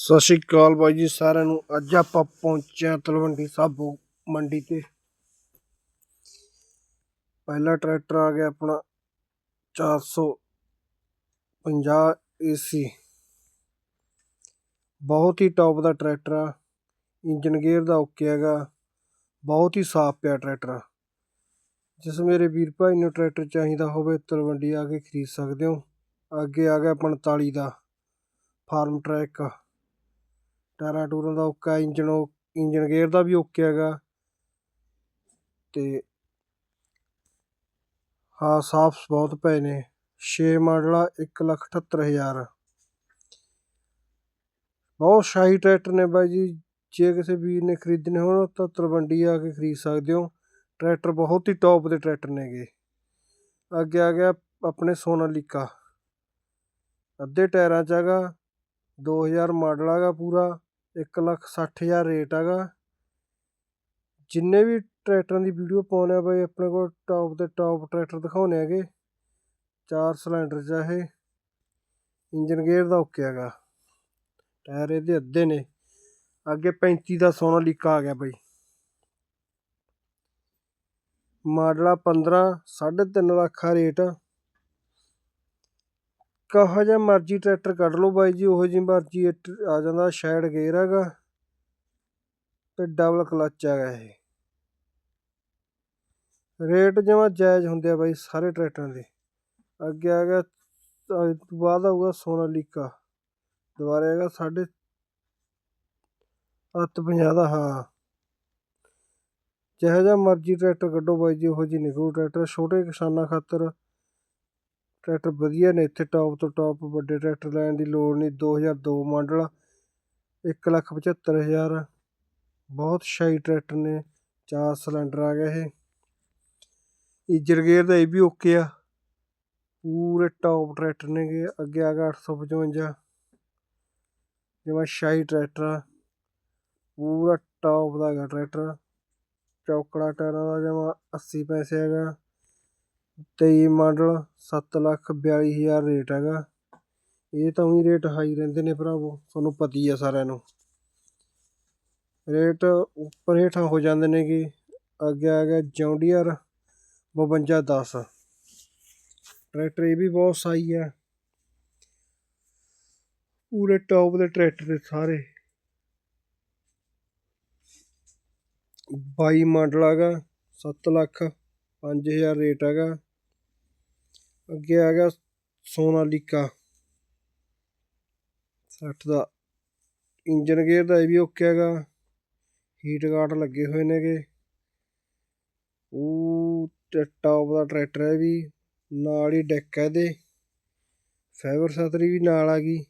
ਸਤਿ ਸ਼੍ਰੀ ਅਕਾਲ ਬਾਈ ਜੀ ਸਾਰਿਆਂ ਨੂੰ। ਅੱਜ ਆਪਾਂ ਪਹੁੰਚੇ ਹਾਂ ਤਲਵੰਡੀ ਸਾਬੋ ਮੰਡੀ ਤੇ। ਪਹਿਲਾ ਟਰੈਕਟਰ ਆ ਗਿਆ ਆਪਣਾ 450 ਏਸੀ ਬਹੁਤ ਹੀ ਟੌਪ ਦਾ ਟਰੈਕਟਰ ਆ। ਇੰਜਨ ਗੇਅਰ ਦਾ ਓਕੇ ਹੈਗਾ। ਬਹੁਤ ਹੀ ਸਾਫ਼ ਪਿਆ ਟਰੈਕਟਰ ਜਿਸ ਮੇਰੇ ਵੀਰ ਭਾਈ ਨੂੰ ਟਰੈਕਟਰ ਚਾਹੀਦਾ ਹੋਵੇ, ਤਲਵੰਡੀ ਆ ਕੇ ਖਰੀਦ ਸਕਦੇ ਹੋ। ਅੱਗੇ ਆ ਗਿਆ 45 ਦਾ ਫਾਰਮ ਟਰੈਕ। ਟਾਇਰਾਂ ਟੂਰਾਂ ਦਾ ਓਕਾ ਇੰਜਨ ਇੰਜਣ ਗੇਅਰ ਦਾ ਵੀ ਓਕੇ ਹੈਗਾ। ਅਤੇ ਹਾਂ ਸਾਫ਼ ਬਹੁਤ ਪਏ ਨੇ। 6 ਮਾਡਲ ਆ 178000 ਬਹੁਤ ਸ਼ਾਹੀ ਟਰੈਕਟਰ ਨੇ ਬਾਈ ਜੀ। ਜੇ ਕਿਸੇ ਵੀਰ ਨੇ ਖਰੀਦਣੇ ਹੋਣ ਤਾਂ ਤਲਵੰਡੀ ਆ ਕੇ ਖਰੀਦ ਸਕਦੇ ਹੋ। ਟਰੈਕਟਰ ਬਹੁਤ ਹੀ ਟੌਪ ਦੇ ਟਰੈਕਟਰ ਨੇਗੇ ਅੱਗੇ ਆ ਗਿਆ ਆਪਣੇ ਸੋਨਾਲੀਕਾ। ਅੱਧੇ ਟਾਇਰਾਂ 'ਚ ਹੈਗਾ 2000 ਮਾਡਲ ਹੈਗਾ ਪੂਰਾ। ਇੱਕ ਲੱਖ ਸੱਠ ਹਜ਼ਾਰ ਰੇਟ ਹੈਗਾ। ਜਿੰਨੇ ਵੀ ਟਰੈਕਟਰਾਂ ਦੀ ਵੀਡੀਓ ਪਾਉਂਦੇ ਆ ਬਾਈ, ਆਪਣੇ ਕੋਲ ਟੌਪ ਦੇ ਟੌਪ ਟਰੈਕਟਰ ਦਿਖਾਉਂਦੇ ਹੈਗੇ। ਚਾਰ ਸਿਲੰਡਰ 'ਚ ਇਹ। ਇੰਜਨ ਗੇਅਰ ਦਾ ਓਕੇ ਹੈਗਾ। ਟਾਇਰ ਇਹਦੇ ਅੱਧੇ ਨੇ। ਅੱਗੇ 35 ਦਾ ਸੋਨਾ ਲੀਕਾ ਆ ਗਿਆ ਬਾਈ। ਮਾਡਲਾ ਆ 15 3.5 ਲੱਖ ਆ ਰੇਟ। ਕਹੋ ਜਿਹਾ ਮਰਜ਼ੀ ਟਰੈਕਟਰ ਕੱਢ ਲਓ ਬਾਈ ਜੀ, ਉਹੋ ਜਿਹੀ ਮਰਜ਼ੀ ਇਹ ਆ ਜਾਂਦਾ ਸ਼ਾਇਡ ਗੇਅਰ ਹੈਗਾ ਤੇ ਡਬਲ ਕਲਚ ਹੈਗਾ ਇਹ। ਰੇਟ ਜਮਾ ਜਾਇਜ਼ ਹੁੰਦੇ ਆ ਬਾਈ ਸਾਰੇ ਟਰੈਕਟਰਾਂ ਦੇ। ਅੱਗੇ ਆ ਗਿਆ ਤੋਂ ਬਾਅਦ ਆਊਗਾ ਸੋਨਾਲੀਕਾ ਦੁਬਾਰਾ ਹੈਗਾ ਸਾਢੇ ਅੱਤ ਪੰਜਾਹ ਦਾ, ਹਾਂ। ਜਿਹੋ ਜਿਹਾ ਮਰਜ਼ੀ ਟਰੈਕਟਰ ਕੱਢੋ ਬਾਈ ਜੀ, ਉਹੋ ਜਿਹੀ ਨਿਕਲੂ ਟਰੈਕਟਰ, ਛੋਟੇ ਕਿਸਾਨਾਂ ਖਾਤਰ ਟਰੈਕਟਰ ਵਧੀਆ ਨੇ, ਇੱਥੇ ਟੋਪ ਤੋਂ ਟੋਪ ਵੱਡੇ ਟਰੈਕਟਰ ਲੈਣ ਦੀ ਲੋੜ ਨਹੀਂ 2002 ਮਾਡਲ, ਇੱਕ ਲੱਖ ਪਝੱਤਰ ਹਜ਼ਾਰ, ਬਹੁਤ ਸ਼ਾਹੀ ਟਰੈਕਟਰ ਨੇ, ਚਾਰ ਸਿਲੰਡਰ ਆ ਗਿਆ ਇਹ। ਇੰਜਨ ਗੇਅਰ ਦਾ ਇਹ ਵੀ ਓਕੇ ਆ, ਪੂਰੇ ਟੌਪ ਟਰੈਕਟਰ ਨੇਗੇ, ਅੱਗੇ ਆ ਗਿਆ 855 ਜਿਵੇਂ ਸ਼ਾਹੀ ਟਰੈਕਟਰ ਆ, ਪੂਰਾ ਟੌਪ ਦਾ ਹੈਗਾ ਟਰੈਕਟਰ, ਚੌਕੜਾ ਟਾਇਰਾਂ ਦਾ ਜਮਾ 80 ਪੈਸੇ ਹੈਗਾ। ਤੇਈ ਮਾਡਲ, ਸੱਤ ਲੱਖ 42 ਹਜ਼ਾਰ ਰੇਟ ਹੈਗਾ। ਇਹ ਤਾਂ ਉਹੀ ਰੇਟ ਹਾਈ ਰਹਿੰਦੇ ਨੇ ਭਰਾਵੋ, ਤੁਹਾਨੂੰ ਪਤੀ ਆ ਸਾਰਿਆਂ ਨੂੰ। ਰੇਟ ਉੱਪਰ ਹੇਠਾਂ ਹੋ ਜਾਂਦੇ ਨੇ ਕਿ ਅੱਗੇ ਆ ਗਿਆ ਜੌਂਡੀਅਰ 5210 ਟਰੈਕਟਰ ਇਹ ਵੀ ਬਹੁਤ ਸਹੀ ਆ। ਪੂਰੇ ਟੌਪ ਦੇ ਟਰੈਕਟਰ ਨੇ ਸਾਰੇ। 22 ਮਾਡਲ ਹੈਗਾ 7 ਲੱਖ 5000 ਰੇਟ ਹੈਗਾ। ਅੱਗੇ ਆ ਗਿਆ ਸੋਨਾਲੀਕਾ। 60 ਦਾ ਇੰਜਨ ਗੇਅਰ ਦਾ ਇਹ ਵੀ ਓਕੇ ਹੈਗਾ। ਹੀਟ ਗਾਰਡ ਲੱਗੇ ਹੋਏ ਨੇਗੇ। ਉਹ ਟੌਪ ਦਾ ਟਰੈਕਟਰ ਹੈ ਵੀ। ਨਾਲ ਹੀ ਡੈਕ ਹੈ ਇਹਦੇ। ਫਾਈਬਰ ਸਤਰੀ ਵੀ ਨਾਲ ਆ ਗਈ।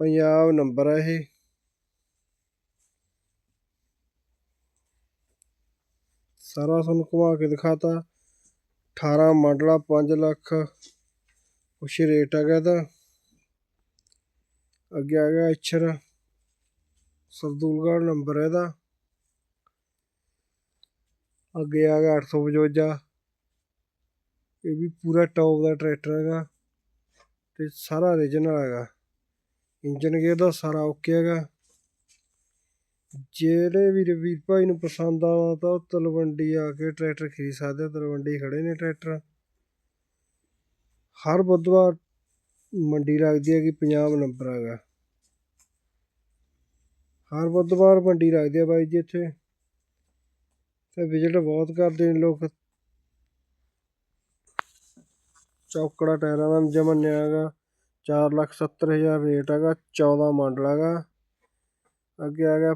ਪੰਜਾਬ ਨੰਬਰ ਹੈ ਇਹ। ਸਾਰਾ ਤੁਹਾਨੂੰ ਘੁਮਾ ਕੇ ਦਿਖਾਤਾ। ਅਠਾਰਾਂ ਮਾਡਲਾ ਪੰਜ ਲੱਖ। ਕੁਛ ਰੇਟ ਹੈਗਾ ਇਹਦਾ। ਅੱਗੇ ਆ ਗਿਆ ਅਛਰ ਸਰਦੂਲਗੜ੍ਹ ਨੰਬਰ ਹੈ ਇਹਦਾ। ਅੱਗੇ ਆ ਗਿਆ 855 ਇਹ ਵੀ ਪੂਰਾ ਟੌਪ ਦਾ ਟਰੈਕਟਰ ਹੈਗਾ ਤੇ ਸਾਰਾ ਰੀਜਨਲ ਹੈਗਾ। ਇੰਜਨ ਗੇਅਰ ਦਾ ਸਾਰਾ ਓਕੇ ਹੈਗਾ। ਜਿਹੜੇ ਵੀ ਰਵੀਰ ਭਾਈ ਨੂੰ ਪਸੰਦ ਆਵਾ ਤਾਂ ਉਹ ਤਲਵੰਡੀ ਆ ਕੇ ਟਰੈਕਟਰ ਖਰੀਦ ਸਕਦੇ ਆ। ਤਲਵੰਡੀ ਖੜੇ ਨੇ ਟਰੈਕਟਰ। ਹਰ ਬੁੱਧਵਾਰ ਮੰਡੀ ਲੱਗਦੀ ਹੈ ਕਿ ਪੰਜਾਬ ਨੰਬਰ ਹੈਗਾ। ਹਰ ਬੁੱਧਵਾਰ ਮੰਡੀ ਲੱਗਦੀ ਹੈ ਬਾਈ ਜੀ ਇੱਥੇ। ਤੇ ਵਿਜ਼ਿਟ ਬਹੁਤ ਕਰਦੇ ਨੇ ਲੋਕ। ਚੌਕੜਾ ਟਾਇਰਾਂ ਦਾ ਜਮਨਿਆ ਹੈਗਾ। 4 ਲੱਖ 70 ਹਜ਼ਾਰ ਰੇਟ ਹੈਗਾ। 14 ਮਾਡਲ ਹੈਗਾ। ਅੱਗੇ ਆ ਗਿਆ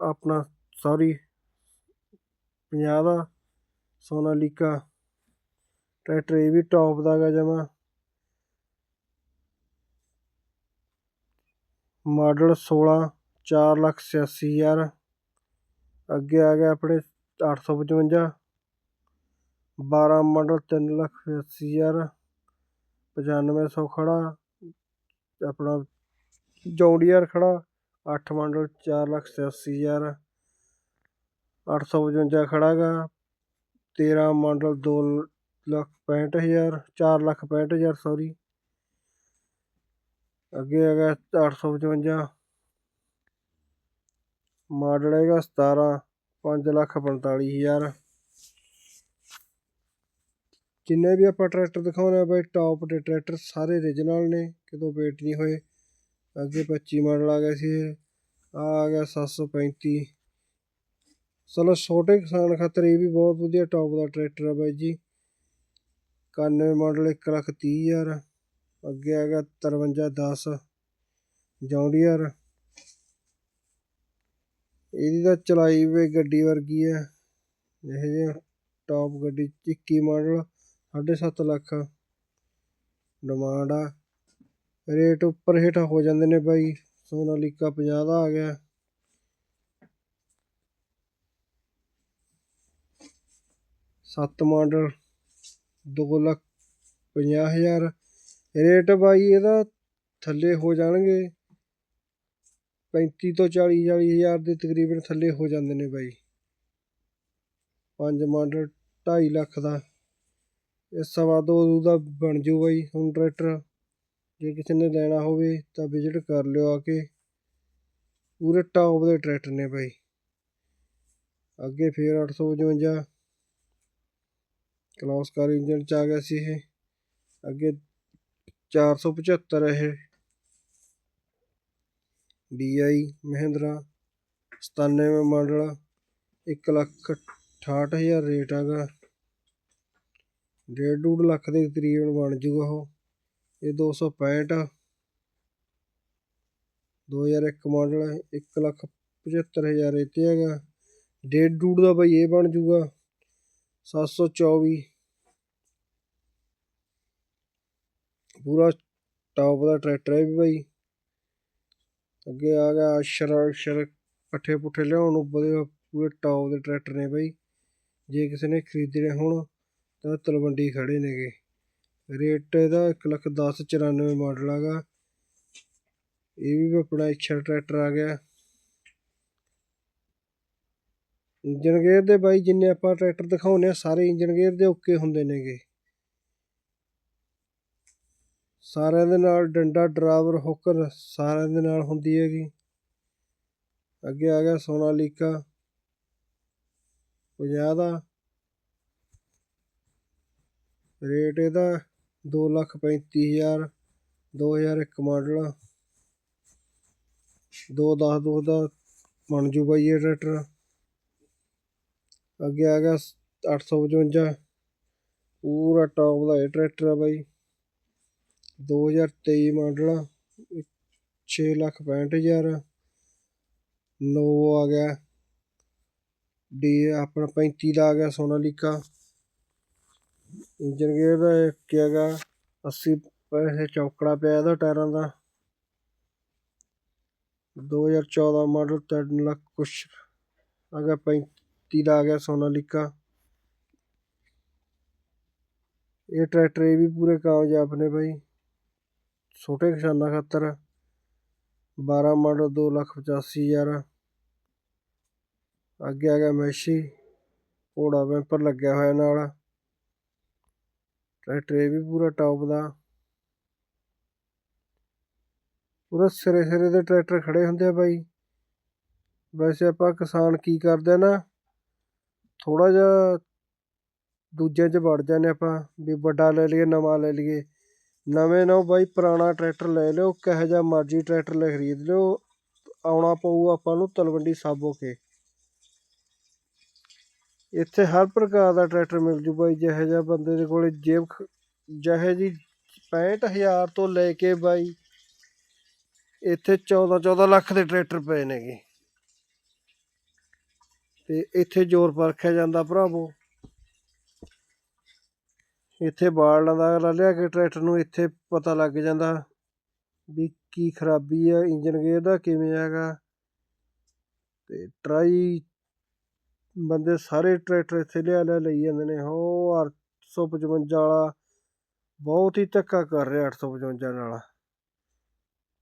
ਆਪਣਾ ਸੋਰੀ। ਪੰਜਾਹ ਦਾ ਸੋਨਾਲੀਕਾ ਟਰੈਕਟਰ ਇਹ ਵੀ ਟੌਪ ਦਾ ਹੈਗਾ ਜਮਾ। ਮਾਡਲ 16 4 ਲੱਖ 86 ਹਜ਼ਾਰ। ਅੱਗੇ ਆ ਗਿਆ ਆਪਣੇ 855 12 ਮਾਡਲ 3 ਲੱਖ 80 ਹਜ਼ਾਰ। 9500 ਖੜਾ। ਆਪਣਾ ਜੌਂਡੀਅਰ ਖੜਾ। ਅੱਠ ਮਾਡਲ ਚਾਰ ਲੱਖ 86 ਹਜ਼ਾਰ, ਅੱਠ ਸੌ ਪਚਵੰਜਾ ਖੜ੍ਹਾ ਗਾ 13 ਮਾਡਲ ਦੋ ਲੱਖ ਪੈਂਹਠ ਹਜ਼ਾਰ, ਚਾਰ ਲੱਖ ਪੈਂਹਠ ਹਜ਼ਾਰ, ਸੋਰੀ। ਅੱਗੇ ਹੈਗਾ 855 ਮਾਡਲ ਹੈਗਾ 17 5 ਲੱਖ 45 ਹਜ਼ਾਰ। ਜਿੰਨੇ ਵੀ ਆਪਾਂ ਟਰੈਕਟਰ ਦਿਖਾਉਣੇ ਆ ਬਈ ਟੌਪ ਦੇ ਟਰੈਕਟਰ ਸਾਰੇ ਓਰੀਜਨਲ ਨੇ, ਕਿਤੋਂ ਵੇਟ ਨਹੀਂ ਹੋਏ। ਅੱਗੇ 25 ਮਾਡਲ ਆ ਗਿਆ ਸੀ ਇਹ। ਆ ਆ ਗਿਆ 735 ਚਲੋ ਛੋਟੇ ਕਿਸਾਨ ਖਾਤਰ ਇਹ ਵੀ ਬਹੁਤ ਵਧੀਆ ਟੌਪ ਦਾ ਟਰੈਕਟਰ ਆ ਬਾਈ ਜੀ। 91 ਮਾਡਲ 1 ਲੱਖ 30 ਹਜ਼ਾਰ। ਅੱਗੇ ਆ ਗਿਆ 5310 ਜੌਂਡੀਅਰ। ਇਹਦੀ ਤਾਂ ਚਲਾਈ ਵੀ ਗੱਡੀ ਵਰਗੀ ਹੈ ਇਹ ਜਿਹੇ ਟੌਪ ਗੱਡੀ 21 ਮਾਡਲ 7.5 ਲੱਖ। ਡਿਮਾਂਡ ਆ। ਰੇਟ ਉੱਪਰ ਹੇਠਾਂ ਹੋ ਜਾਂਦੇ ਨੇ ਬਾਈ, ਸੋਨਾਲੀਕਾ 50 ਦਾ ਆ ਗਿਆ। ਸੱਤ ਮਾਡਲ, ਦੋ ਲੱਖ ਪੰਜਾਹ ਹਜ਼ਾਰ। ਰੇਟ ਬਾਈ ਇਹਦਾ ਥੱਲੇ ਹੋ ਜਾਣਗੇ। ਪੈਂਤੀ ਤੋਂ ਚਾਲੀ ਚਾਲੀ ਹਜ਼ਾਰ ਦੇ ਤਕਰੀਬਨ ਥੱਲੇ ਹੋ ਜਾਂਦੇ ਨੇ ਬਾਈ। ਪੰਜ ਮਾਡਲ, ਢਾਈ ਲੱਖ ਦਾ। ਇਸ ਸਵਾ ਦੋ ਦਾ ਬਣ ਜੂ ਬਾਈ ਹੁਣ ਟਰੈਕਟਰ। ਜੇ ਕਿਸੇ ਨੇ ਲੈਣਾ ਹੋਵੇ ਤਾਂ ਵਿਜ਼ਿਟ ਕਰ ਲਿਓ ਆ ਕੇ। ਪੂਰੇ ਟੌਪ ਦੇ ਟਰੈਕਟਰ ਨੇ ਭਾਈ ਅੱਗੇ ਫੇਰ 855 ਕਲੌਸਕਾਰ ਇੰਜਨ ਚ ਆ ਗਿਆ ਸੀ ਇਹ। ਅੱਗੇ 475 ਇਹ। DI Mahindra 97 model. 1 ਲੱਖ 68 ਹਜ਼ਾਰ ਰੇਟ ਹੈਗਾ। ਡੇਢ ਡੂਢ ਲੱਖ ਦੇ ਤਕਰੀਬਨ ਬਣ ਜੂਗਾ ਉਹ। ਇਹ 265 2001 ਮਾਡਲ, ਇੱਕ ਲੱਖ 75 ਹਜ਼ਾਰ ਇਹ ਤੇ ਹੈਗਾ। ਡੇਢ ਡੂਢ ਦਾ ਬਾਈ ਇਹ ਬਣ ਜੂਗਾ 724 ਪੂਰਾ ਟੌਪ ਦਾ ਟਰੈਕਟਰ ਹੈ ਵੀ ਬਾਈ। ਅੱਗੇ ਆ ਗਿਆ ਅਸ਼ਰ ਅਸ਼ਰ ਪੱਠੇ ਪੁੱਠੇ ਲਿਆਉਣ ਨੂੰ ਪੂਰੇ ਟੌਪ ਦੇ ਟਰੈਕਟਰ ਨੇ ਬਾਈ। ਜੇ ਕਿਸੇ ਨੇ ਖਰੀਦਣੇ ਹੋਣ ਤਾਂ ਤਲਵੰਡੀ ਖੜੇ ਨੇਗੇ। ਰੇਟ ਇਹਦਾ ਇੱਕ ਲੱਖ ਦਸ ਚੁਰਾਨਵੇਂ ਮਾਡਲ ਹੈਗਾ। ਇਹ ਵੀ ਆਪਣਾ ਇੱਛਾ ਟਰੈਕਟਰ ਆ ਗਿਆ। ਇੰਜਨ ਗੇਅਰ ਦੇ ਬਾਈ ਜਿੰਨੇ ਆਪਾਂ ਟਰੈਕਟਰ ਦਿਖਾਉਨੇ ਆ, ਸਾਰੇ ਇੰਜਨ ਗੇਅਰ ਦੇ ਓਕੇ ਹੁੰਦੇ ਨੇਗੇ। ਸਾਰਿਆਂ ਦੇ ਨਾਲ ਡੰਡਾ ਡਰਾਈਵਰ ਹੁੱਕਰ ਸਾਰਿਆਂ ਦੇ ਨਾਲ ਹੁੰਦੀ ਹੈਗੀ। ਅੱਗੇ ਆ ਗਿਆ ਸੋਨਾਲੀਕਾ 50 ਦਾ। ਰੇਟ ਇਹਦਾ ਦੋ ਲੱਖ ਪੈਂਤੀ ਹਜ਼ਾਰ, ਦੋ ਹਜ਼ਾਰ ਇੱਕ ਮਾਡਲ, ਦੋ ਦਸ ਦੋ ਦਾ ਬਣ ਜੂ ਬਾਈ ਇਹ ਟਰੈਕਟਰ ਅੱਗੇ ਆ ਗਿਆ 855 ਪੂਰਾ ਟੌਪ ਦਾ ਇਹ ਟਰੈਕਟਰ ਆ ਬਾਈ। 2023 ਮਾਡਲ 6 ਲੱਖ 65 ਹਜ਼ਾਰ, ਨੋ ਆ ਗਿਆ, ਡੀ ਆਪਣਾ 35 ਦਾ ਆ ਗਿਆ ਸੋਨਾਲੀਕਾ। ਇੰਜਨ ਗੇਅਰ ਦਾ ਇੱਕ ਹੈਗਾ? 80 ਪੈਸੇ ਚੌਕੜਾ ਪਿਆ ਇਹਦਾ ਟਾਇਰਾਂ ਦਾ। 2014 ਮਾਡਲ 3 ਲੱਖ ਕੁਛ, ਆ ਗਿਆ 35 ਦਾ ਆ ਗਿਆ ਸੋਨਾਲੀਕਾ। ਇਹ ਟਰੈਕਟਰ ਇਹ ਵੀ ਪੂਰੇ ਕਾਮਯਾਬ ਨੇ ਬਾਈ। ਛੋਟੇ ਕਿਸਾਨਾਂ ਖਾਤਰ 12 ਮਾਡਲ 2 ਲੱਖ 85 ਹਜ਼ਾਰ। ਅੱਗੇ ਆ ਗਿਆ ਮੈਸ਼ੀ, ਘੋੜਾ ਵੈਂਪਰ ਲੱਗਿਆ ਹੋਇਆ ਨਾਲ। ਟਰੈਕਟਰ ਇਹ ਵੀ ਪੂਰਾ ਟੌਪ ਦਾ। ਪੂਰਾ ਸਿਰੇ ਸਿਰੇ ਦੇ ਟਰੈਕਟਰ ਖੜੇ ਹੁੰਦੇ ਆ ਬਾਈ। ਵੈਸੇ ਆਪਾਂ ਕਿਸਾਨ ਕੀ ਕਰਦੇ ਆ ਨਾ ਥੋੜਾ ਜਿਹਾ ਦੂਜਿਆਂ 'ਚ ਵੜ ਜਾਂਦੇ ਆਪਾਂ, ਵੀ ਵੱਡਾ ਲੈ ਲਈਏ, ਨਵਾਂ ਲੈ ਲਈਏ। ਨਵੇਂ ਨਾ ਬਾਈ ਪੁਰਾਣਾ ਟਰੈਕਟਰ ਲੈ ਲਿਓ, ਕਿਹੋ ਜਿਹਾ ਮਰਜ਼ੀ ਟਰੈਕਟਰ ਲੈ ਖਰੀਦ ਲਿਓ, ਆਉਣਾ ਪਊ ਆਪਾਂ ਨੂੰ ਤਲਵੰਡੀ ਸਾਬੋ ਕੇ। ਇੱਥੇ ਹਰ ਪ੍ਰਕਾਰ ਦਾ ਟਰੈਕਟਰ ਮਿਲ ਜੂ ਬਾਈ, ਜਿਹੋ ਜਿਹਾ ਬੰਦੇ ਦੇ ਕੋਲ ਜੇਬ ਜਹਿ ਜਿਹੀ ਪੈਂਹਠ ਹਜ਼ਾਰ ਤੋਂ ਲੈ ਕੇ ਬਾਈ, ਇੱਥੇ 14 14 ਲੱਖ ਦੇ ਟਰੈਕਟਰ ਪਏ ਨੇਗੇ। ਤੇ ਇੱਥੇ ਜ਼ੋਰ ਪਰਖਿਆ ਜਾਂਦਾ ਭਰਾਵੋ। ਇੱਥੇ ਬਾਲ ਦਾ ਲਿਆ ਕੇ ਟਰੈਕਟਰ ਨੂੰ ਇੱਥੇ ਪਤਾ ਲੱਗ ਜਾਂਦਾ ਵੀ ਕੀ ਖਰਾਬੀ ਆ, ਇੰਜਨ ਗੇਅਰ ਦਾ ਕਿਵੇਂ ਹੈਗਾ। ਤੇ ਟਰਾਈ ਬੰਦੇ ਸਾਰੇ ਟਰੈਕਟਰ ਇੱਥੇ ਲਿਆ ਲਿਆ ਲਈ ਜਾਂਦੇ ਨੇ। ਹੋ 855 ਵਾਲਾ ਬਹੁਤ ਹੀ ਧੱਕਾ ਕਰ ਰਿਹਾ 855 ਨਾਲ।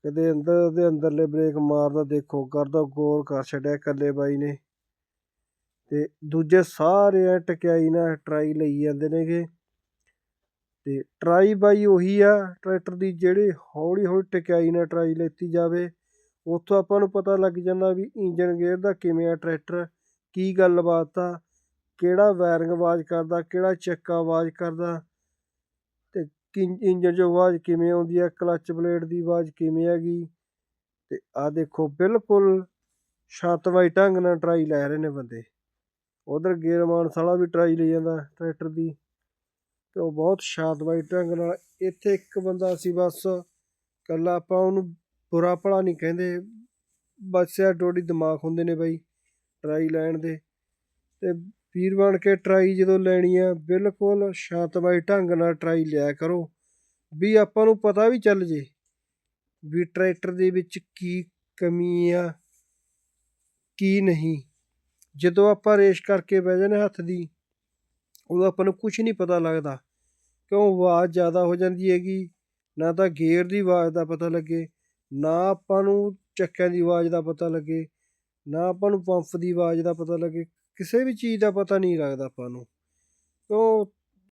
ਕਦੇ ਅੰਦਰ ਦੇ ਅੰਦਰਲੇ ਬ੍ਰੇਕ ਮਾਰਦਾ, ਦੇਖੋ ਕਰਦਾ ਗੌਰ ਕਰ ਛੱਡਿਆ ਇਕੱਲੇ ਬਾਈ ਨੇ। ਤੇ ਦੂਜੇ ਸਾਰੇ ਐ ਟਕਿਆਈ ਨਾਲ ਟਰਾਈ ਲਈ ਜਾਂਦੇ ਨੇਗੇ। ਤੇ ਟਰਾਈ ਬਾਈ ਉਹੀ ਆ, ਟਰੈਕਟਰ ਦੀ ਜਿਹੜੀ ਹੌਲੀ ਹੌਲੀ ਟਕਿਆਈ ਨਾਲ ਟਰਾਈ ਲੈਤੀ ਜਾਵੇ, ਉੱਥੋਂ ਆਪਾਂ ਨੂੰ ਪਤਾ ਲੱਗ ਜਾਂਦਾ ਵੀ ਇੰਜਨ ਗੇਅਰ ਦਾ ਕਿਵੇਂ ਆ ਟਰੈਕਟਰ। ਕੀ ਗੱਲਬਾਤ ਆ? ਕਿਹੜਾ ਵਾਇਰਿੰਗ ਆਵਾਜ਼ ਕਰਦਾ? ਕਿਹੜਾ ਚੱਕਾ ਆਵਾਜ਼ ਕਰਦਾ? ਤੇ ਇੰਜਨ 'ਚੋਂ ਆਵਾਜ਼ ਕਿਵੇਂ ਆਉਂਦੀ ਆ? ਕਲੱਚ ਪਲੇਟ ਦੀ ਆਵਾਜ਼ ਕਿਵੇਂ ਹੈਗੀ? ਤੇ ਆ ਦੇਖੋ, ਬਿਲਕੁਲ ਸ਼ਾਂਤਮਈ ਢੰਗ ਨਾਲ ਟਰਾਈ ਲੈ ਰਹੇ ਨੇ ਬੰਦੇ। ਉਧਰ ਗੇਰ ਮਾਨਸ ਵਾਲਾ ਵੀ ਟਰਾਈ ਲਈ ਜਾਂਦਾ ਟਰੈਕਟਰ ਦੀ। ਤੇ ਉਹ ਬਹੁਤ ਸ਼ਾਂਤਮਈ ਢੰਗ ਨਾਲ ਇੱਥੇ ਇੱਕ ਬੰਦਾ ਸੀ ਬਸ, ਕੱਲਾ ਆਪਾਂ ਉਹਨੂੰ ਬੁਰਾ ਭਲਾ ਨਹੀਂ ਕਹਿੰਦੇ। ਬਸ ਆ ਡੋਡੀ ਦਿਮਾਗ ਹੁੰਦੇ ਨੇ ਬਾਈ। ਟਰਾਈ ਲੈਣ ਦੇ। ਤੇ ਵੀਰ ਬਣ ਕੇ ਟਰਾਈ ਜਦੋਂ ਲੈਣੀ ਆ, ਬਿਲਕੁਲ ਸ਼ਾਂਤਮਈ ਢੰਗ ਨਾਲ ਟਰਾਈ ਲਿਆ ਕਰੋ। ਵੀ ਆਪਾਂ ਨੂੰ ਪਤਾ ਵੀ ਚੱਲ ਜੇ ਵੀ ਟਰੈਕਟਰ ਦੇ ਵਿੱਚ ਕੀ ਕਮੀ ਆ, ਕੀ ਨਹੀਂ। ਜਦੋਂ ਆਪਾਂ ਰੇਸ ਕਰਕੇ ਬਹਿ ਜਾਂਦੇ ਹੱਥ ਦੀ, ਉਦੋਂ ਆਪਾਂ ਨੂੰ ਕੁਝ ਨਹੀਂ ਪਤਾ ਲੱਗਦਾ। ਕਿਉਂ ਆਵਾਜ਼ ਜ਼ਿਆਦਾ ਹੋ ਜਾਂਦੀ ਹੈਗੀ, ਨਾ ਤਾਂ ਗੇਅਰ ਦੀ ਆਵਾਜ਼ ਦਾ ਪਤਾ ਲੱਗੇ, ਨਾ ਆਪਾਂ ਨੂੰ ਚੱਕਿਆਂ ਦੀ ਆਵਾਜ਼ ਦਾ ਪਤਾ ਲੱਗੇ। ਨਾ ਆਪਾਂ ਨੂੰ ਪੰਪ ਦੀ ਆਵਾਜ਼ ਦਾ ਪਤਾ ਲੱਗੇ, ਕਿਸੇ ਵੀ ਚੀਜ਼ ਦਾ ਪਤਾ ਨਹੀਂ ਲੱਗਦਾ ਆਪਾਂ ਨੂੰ। ਕਿਉਂ